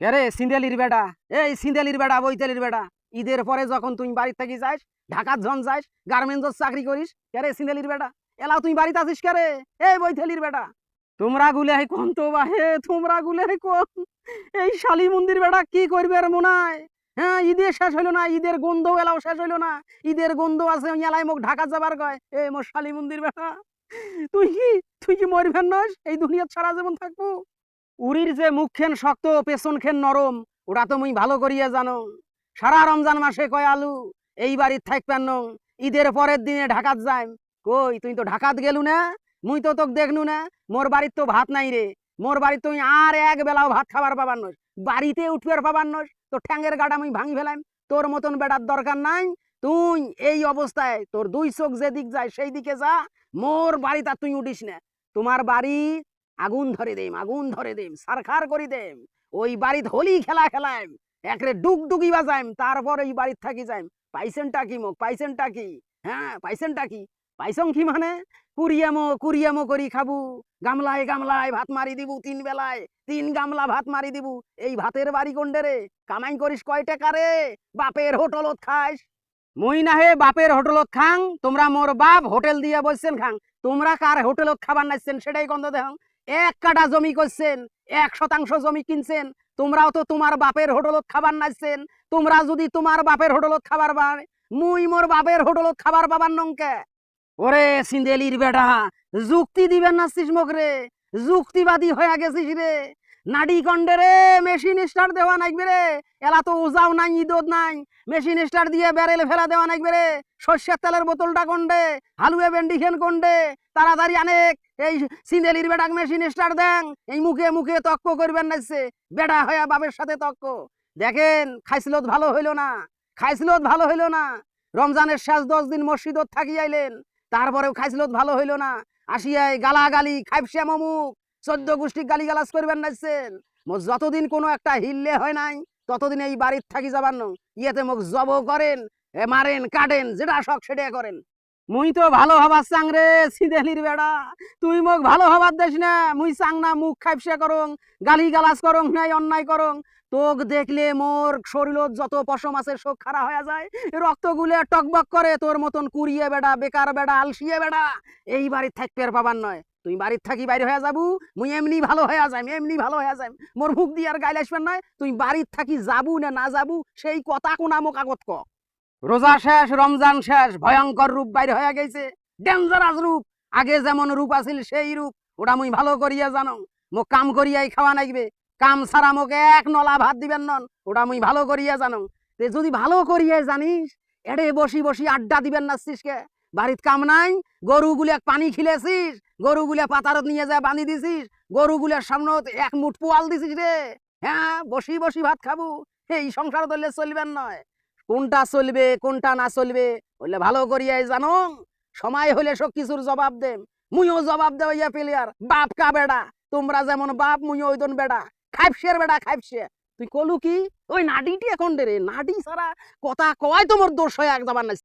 রে, সিন্দেলির বেটা, এই সিন্দেলির বেটা, বৈতালির বেটা, ঈদের পরে যখন তুই বাড়ি থেকে যাস, ঢাকার জন যাস গার্মেন্টস চাকরি করিস রে, সিন্দেলির বেটা এলাও তুই বাড়িতে আসিস কে রে? এই বৈতালির বেটা, তোমরা গুলে হে কোন তো বা হে তোমরা গুলে হে কোন? এই শালি মন্দির বেটা কি করবে আর মনে হয়? ঈদের শেষ হইল না, ঈদের গন্ধ এলাও শেষ হইল না, ঈদের গন্ধ আছে এলাই মুখ ঢাকা যাবার কয়। এ মোর শালি মন্দির বেটা, তুই কি তুই কি মরবেন নস এই দুনিয়ার সারা জীবন থাকব? উড়ির যে মুখখান শক্ত পেছন খেন নরম, ওটা তো মুই ভালো করিয়া জানো। সারা রমজান মাসে কয় আলু? এই বাড়ির থাকবেন নং ঈদের পরের দিনে ঢাকাত যাই কই, তুই তো ঢাকাত গেলু না? মুই তো তোকে দেখনু না? মোর বাড়ির তো ভাত নাই রে। মোর বাড়ির তুই আর এক বেলাও ভাত খাবার পাবার নস। বাড়িতে উঠবার পাবার নস। তো ঠ্যাঙ্গের গাটা মুই ভাঙি ফেলাম তোর মতন বেটার দরকার নাই। তুই এই অবস্থায় তোর দুই চোখ যেদিক যায় সেই দিকে যা। মোর বাড়িতে আর তুই উঠিস না। তোমার বাড়ি আগুন ধরে দেম, আগুন ধরে দেম, সারখার করি দেম। ওই বাড়িত হোলি খেলা খেলাইম, একরে ডুক ডুকি বাজাইম, তারপর এই বাড়িত থাকি যাইম। পাইছেনটা কি মোক? পাইছেনটা কি? হ্যাঁ পাইছেনটা কি? পাইছং কি মানে? কুরিয়ামো কুরিয়ামো করি খাবু। গামলায় গামলায় ভাত মারি দিবু তিন বেলায়। তিন গামলা ভাত মারি দিবু। এই ভাতের বাড়ি কোনডে রে? কামাই করিস কয় টাকা রে? বাপের হোটেলত খাস মই না হে বাপের হোটেলত খাং, তোমরা মোর বাপ হোটেল দিয়ে বসছেন খাং। তোমরা কার হোটেলত খাবার নাইছেন সেটাই গন্ধ দেখাং এক কাটা জমি করছেন, এক শতাংশ জমি কিনছেন, তোমরাও তো তোমার বাপের হোটেলত খাবার নাইছেন তোমরা যদি তোমার বাপের হোটেলত খাবার পায় মুই মোর বাপের হোটেলত খাবার পাবার নংকে। ওরে সিন্দেলির বেটা, যুক্তি দিবেন না মোক রে, যুক্তিবাদী হয়ে গেছিস রে। নাডি কন্ডে রে, মেশিন স্টার দেওয়া নাইবে রে, এলা তো উজাও নাই, ইদত নাই, মেশিন স্টার দিয়ে ব্যারেল ফেলা দেওয়া নাইবে রে, সর্ষের তেলের বোতলটা কন্ডে হালুয়ে বেন্ডিখেন কন্ডে তাড়াতাড়ি আনেক। এই সিন্দেলির বেটাক মেশিন স্টার দেন। এই মুখে মুখে তক্ক করবেন নাইছে বেটা হয়া বাপের সাথে তক্ক। দেখেন খাইছিলত ভালো হইল না। খাইছিলত ভালো হইল না। রমজানের শেষ দশ দিন মসজিদত থাকি আইলেন। তারপরেও খাইছিলত ভালো হইল না। আসিয়াই গালাগালি খাইপসিয়া মমুক। চোদ্দ গোষ্ঠী গালি গালাজ করবেন নাইছেন মোর যতদিন কোনো একটা হিললে হয় নাই, ততদিন এই বাড়ির থাকি যাবার নং। ইয়েতে মোক জব করেন মারেন, কাটেন, যেটা শখ সেটা করেন। মুই তো ভালো হবার চাং রে, সিদেলির বেড়া। তুই মোক ভালো হবার দেশ না, মুই চাং না মুখ খাইপসা করং গালি গালাজ করং, নাই অন্যায় করং। তোক দেখলে মোর শরীরত যত পশম আছে শোক খারা হয়ে যায়। রক্ত গুলে টকবক করে তোর মতন কুড়িয়ে বেড়া, বেকার বেড়া, আলসিয়ে বেড়া। এই বাড়ির থাকতে আর পাবার নয়। তুই বাড়ির থাকি বাইরে হয়ে যাবু, মুই এমনি ভালো হয়ে যাইম, এমনি ভালো হয়ে যাইম। মোর মুখ দিয়ে আর গাইলে আসবেন নয়, তুই বাড়ির থাকি যাবু না না যাবু, সেই কথা কোনা মোক আগত ক। রোজা শেষ, রমজান শেষ, ভয়ঙ্কর রূপ বাইরে হয়ে গেছে। ডেঞ্জারাস রূপ। আগে যেমন রূপ আছিল সেই রূপ। ওটা মুই ভালো করিয়া জানো। মোক কাম করিয়াই খাওয়া নাগবে। কাম ছাড়া মোক এক নলা ভাত দিবেন নন। ওটা মুই ভালো করিয়া জানো। যদি ভালো করিয়া জানিস, এড়ে বসি বসি আড্ডা দিবেন নাচিস কে? বাড়িত কাম নাই। গরুগুলা পানি খিলেছিস। গরুগুলা পাতারত নিয়ে যায় বাঁধি দিছিস। গরুগুলার সামনে এক মুঠ পোয়াল দিছিস রে। হ্যাঁ বসি বসি ভাত খাব। এই সংসার ধরলে চলবেন নয়। কোনটা চলবে, কোনটা না চলবে, বললে ভালো করিয়াই জানো, সময় হলে সব কিছুর জবাব দেম। মুইও জবাব দেওয়া প্লেয়ার বাপ কা বেড়া? তোমরা যেমন বাপ, মুইও ওইদন বেড়া। খাইপসের বেড়া খাইপসে তুই কলু কি? ওই নাডিটি এখন রে নাডি সারা কথা কয় তোমার দোষ হয়ে, এক যাবার নাই